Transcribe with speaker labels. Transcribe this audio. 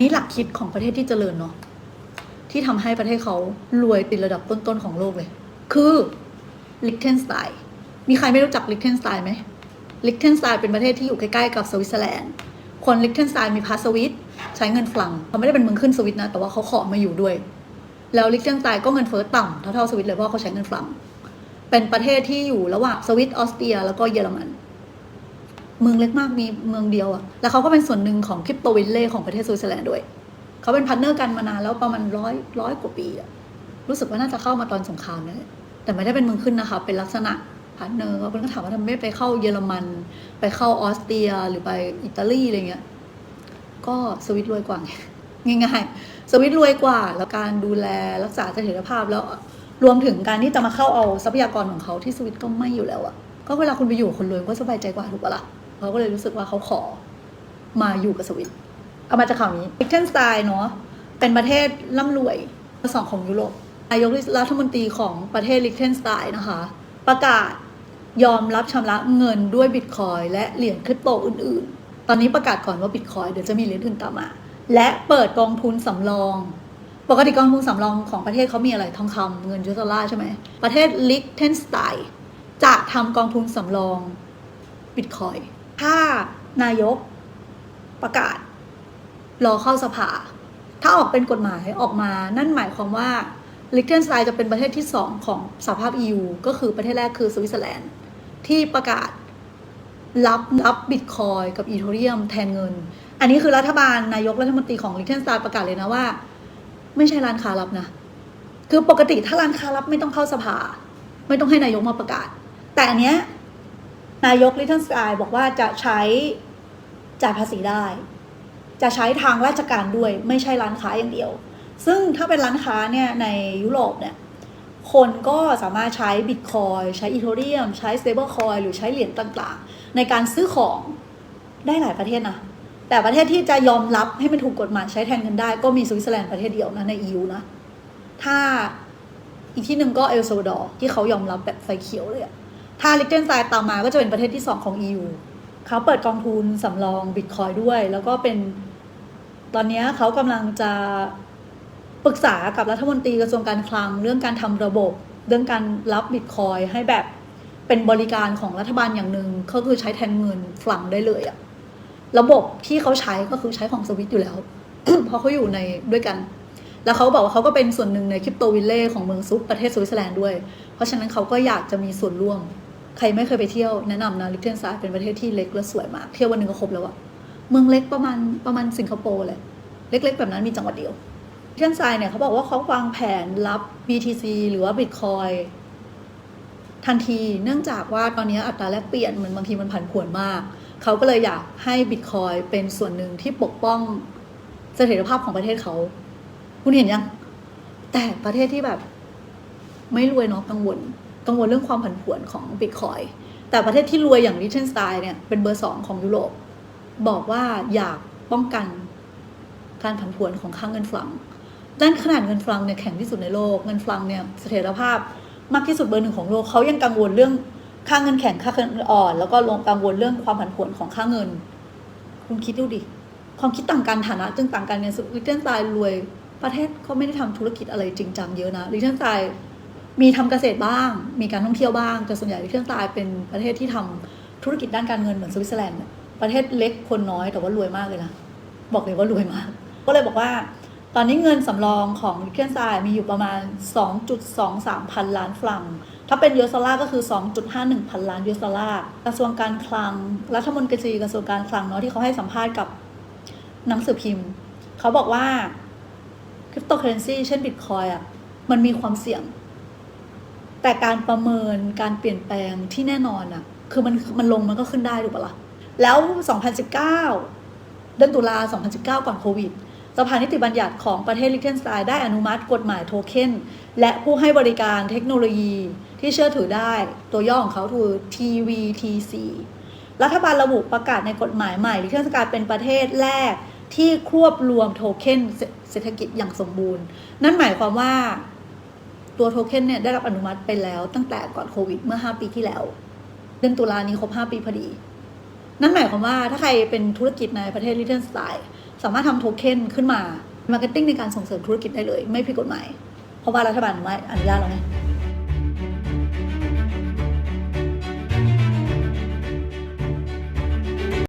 Speaker 1: นี่หลักคิดของประเทศที่เจริญเนาะที่ทำให้ประเทศเขารวยติดระดับต้นๆของโลกเลย คือลิ c เทนสไตน์มีใครไม่รู้จักลิ c เทนสไตน์ไหมลิ c เทนสไตน์เป็นประเทศที่อยู่ใกล้ๆกับสวิตเซอร์แลนด์ คนลิ c เทนสไตน์มีพาสวิตใช้เงินฝรั่งเขาไม่ได้เป็นเมืองขึ้นสวิตนะแต่ว่าเขาขอมาอยู่ด้วย แล้วลิ c เทนสไตน์ก็เงินเฟ้อต่ำเท่าๆสวิตเลยเพราะเขาใช้เงินฝรั่งเป็นประเทศที่อยู่ระหว่างสวิตออสเตรียแล้วก็เยอรมัน เมืองเล็กมากมีเมืองเดียวอะแล้วเขาก็เป็นส่วนหนึ่งของคริปโตวิลเล่ของประเทศสวิตเซอร์แลนด์ด้วย เขาเป็นพาร์ทเนอร์กันมานานแล้วประมาณร้อยร้อยกว่าปีอะรู้สึกว่าน่าจะเข้ามาตอนสงครามนะแต่ไม่ได้เป็นเมืองขึ้นนะคะ เป็นลักษณะพาร์ทเนอร์เขาก็ถามว่าทำไมไม่ไปเข้าเยอรมัน ไปเข้าออสเตรียหรือไปอิตาลีอะไรเงี้ย ก็สวิตรวยกว่าไงง่ายๆ สวิตรวยกว่า แล้วการดูแลรักษาเสถียรภาพแล้วรวมถึงการที่จะมาเข้าเอาทรัพยากรของเขาที่สวิตก็ไม่อยู่แล้วอะก็เวลาคุณไปอยู่คนรวยก็สบายใจกว่าถูกปะล่ะ เขาก็เลยรู้สึกว่าเขาขอมาอยู่กับสวิตเอามาจากข่าวนี้ลิ c เทนสไตน์เนาะเป็นประเทศร่ำรวยสองของยุโรปนายกรัฐมนตรีของประเทศลิเทนสไตน์นะคะ ประกาศยอมรับชำระเงินด้วยบิตคอยและเหรียญคริปโตอื่นๆ ตอนนี้ประกาศก่อนว่าบิตคอยเดี๋ยวจะมีเหรียญอื่นตามมา และเปิดกองทุนสำรอง ปกติกองทุนสำรองของประเทศเขามีอะไรทองคำเงินยูโรลาใช่ไหม ประเทศลิเทนสไตน์จะทำกองทุนสำรองบิตคอย ถ้านายกประกาศ รอเข้าสภา ถ้าออกเป็นกฎหมายออกมา นั่นหมายความว่าลิเทนสไตน์จะเป็นประเทศที่สองของสหภาพ EU ก็คือประเทศแรกคือสวิตเซอร์แลนด์ ที่ประกาศรับรับบิตคอยกับอีโทเรียมแทนเงิน อันนี้คือรัฐบาลนายกรัฐมนตรีของลิเทนสไตน์ประกาศเลยนะว่า ไม่ใช่ร้านค้ารับนะ คือปกติถ้าร้านค้ารับไม่ต้องเข้าสภา ไม่ต้องให้นายกมาประกาศ แต่อันเนี้ย นายกลิ t เทนสกายบอกว่าจะใช้จ่ายภาษีได้ จะใช้ทางราชการด้วยไม่ใช่ร้านค้าอย่างเดียว ซึ่งถ้าเป็นร้านค้าเนี่ยในยุโรปเนี่ยคนก็สามารถใช้บิตคอยใช้อีโทเรียม ใช้สเตเบิลคอยหรือใช้เหรียญต่างๆ ในการซื้อของได้หลายประเทศนะ แต่ประเทศที่จะยอมรับให้มันถูกกฎหมายใช้แทนเงินได้ก็มีสวิตเซอร์แลนด์ประเทศเดียวนะใน EU นะ ถ้าอีกที่หนึ่งก็เอลซาวดอร์ที่เขายอมรับแบบไฟเขียวเลยอะ ถ้าลิกเทนสไตน์ตามมาก็จะเป็นประเทศที่สองของ EU เขาเปิดกองทุนสำรองบิตคอยด้วย แล้วก็เป็นตอนนี้เขากำลังจะปรึกษากับรัฐมนตรีกระทรวงการคลัง เรื่องการทำระบบ เรื่องการรับบิตคอยให้แบบเป็นบริการของรัฐบาลอย่างหนึ่งก็คือใช้แทนเงินฝรั่งได้เลยอะระบบที่เขาใช้ก็คือใช้ของสวิตอยู่แล้ว เพราะเขาอยู่ในด้วยกัน แล้วเขาบอกว่าเขาก็เป็นส่วนหนึ่งในคริปโตวิลเล่ของเมืองซุปประเทศสวิตเซอร์แลนด์ด้วย เพราะฉะนั้นเขาก็อยากจะมีส่วนร่วม ใครไม่เคยไปเที่ยวแนะนำนะลิเทนซาเป็นประเทศที่เล็กและสวยมาก เที่ยววันหนึ่งก็ครบแล้วอะเมืองเล็กประมาณประมาณสิงคโปร์เลยเล็ก ๆ แบบนั้นมีจังหวัดเดียวลิเทนซาเนี่ยเขาบอกว่าเขาวางแผนรับ BTC หรือว่า Bitcoin ทันทีเนื่องจากว่าตอนนี้อัตราแลกเปลี่ยนมันบางทีมันผันผวนมาก เขาก็เลยอยากให้ Bitcoin เป็นส่วนหนึ่งที่ปกป้องเสถียรภาพของประเทศเขา คุณเห็นยัง แต่ประเทศที่แบบ ไม่รวยเนาะกังวล กังวลเรื่องความผันผวนของบิตคอยแต่ประเทศที่รวยอย่างลิเทนสไตน์เนี่ยเป็นเบอร์สองของยุโรป บอกว่าอยากป้องกันการผันผวนของค่าเงินฝรั่งด้านขนาดเงินฝรั่งเนี่ยแข็งที่สุดในโลก เงินฝรั่งเนี่ยเสถียรภาพมากที่สุดเบอร์หนึ่งของโลกเขายังกังวลเรื่องค่าเงินแข็งค่าเงินอ่อน แล้วก็ลงกังวลเรื่องความผันผวนของค่าเงิน คุณคิดดูดิ ความคิดต่างกันฐานะจึงต่างกันเนี่ยลิเทนสไตน์รวยประเทศเขาไม่ได้ทำธุรกิจอะไรจริงจังเยอะนะลิเทนสไตน์ มีทำเกษตรบ้าง มีการท่องเที่ยวบ้างแต่ส่วนใหญ่ลิเทนสไตน์เป็นประเทศที่ทำธุรกิจด้านการเงินเหมือนสวิตเซอร์แลนด์ประเทศเล็กคนน้อยแต่ว่ารวยมากเลยนะบอกเลยว่ารวยมาก ก็เลยบอกว่า ตอนนี้เงินสำรองของลิเทนสไตน์มีอยู่ประมาณ 2.23 พันล้านฟรัง ถ้าเป็นยูเอสลาร์ก็คือ 2.51 พันล้านยูเอสลาร์กระทรวงการคลัง รัฐมนตรีกระทรวงการคลังเนาะที่เขาให้สัมภาษณ์กับหนังสือพิมพ์ เขาบอกว่าคริปโตเคอเรนซีเช่นบิตคอยอะมันมีความเสี่ยง แต่การประเมินการเปลี่ยนแปลงที่แน่นอนอะคือมันมันลงมันก็ขึ้นได้ถูกปะล่ะแล้ว 2019 เดือนตุลา 2019 ก่อนโควิดสภานิติบัญญัติของประเทศลิเทนสไตน์ได้อนุมัติกฎหมายโทเค็นและผู้ให้บริการเทคโนโลยีที่เชื่อถือได้ตัวย่อของเขาคือ TVTC รัฐบาลระบุประกาศในกฎหมายใหม่ลิเทนสไตน์เป็นประเทศแรกที่ควบรวมโทเค็นเศรษฐกิจอย่างสมบูรณ์ นั่นหมายความว่า ตัวโทเค็นเนี่ยได้รับอนุมัติไปแล้วตั้งแต่ก่อนโควิดเมื่อ 5 ปีที่แล้ว เดือนตุลานี้ครบ 5 ปีพอดี นั่นหมายความว่าถ้าใครเป็นธุรกิจในประเทศลิเทนสไตล์สามารถทำโทเค็นขึ้นมามาร์เก็ตติ้งในการส่งเสริมธุรกิจได้เลย ไม่ผิดกฎหมาย เพราะว่ารัฐบาลอนุญาอนุญาตแล้วไง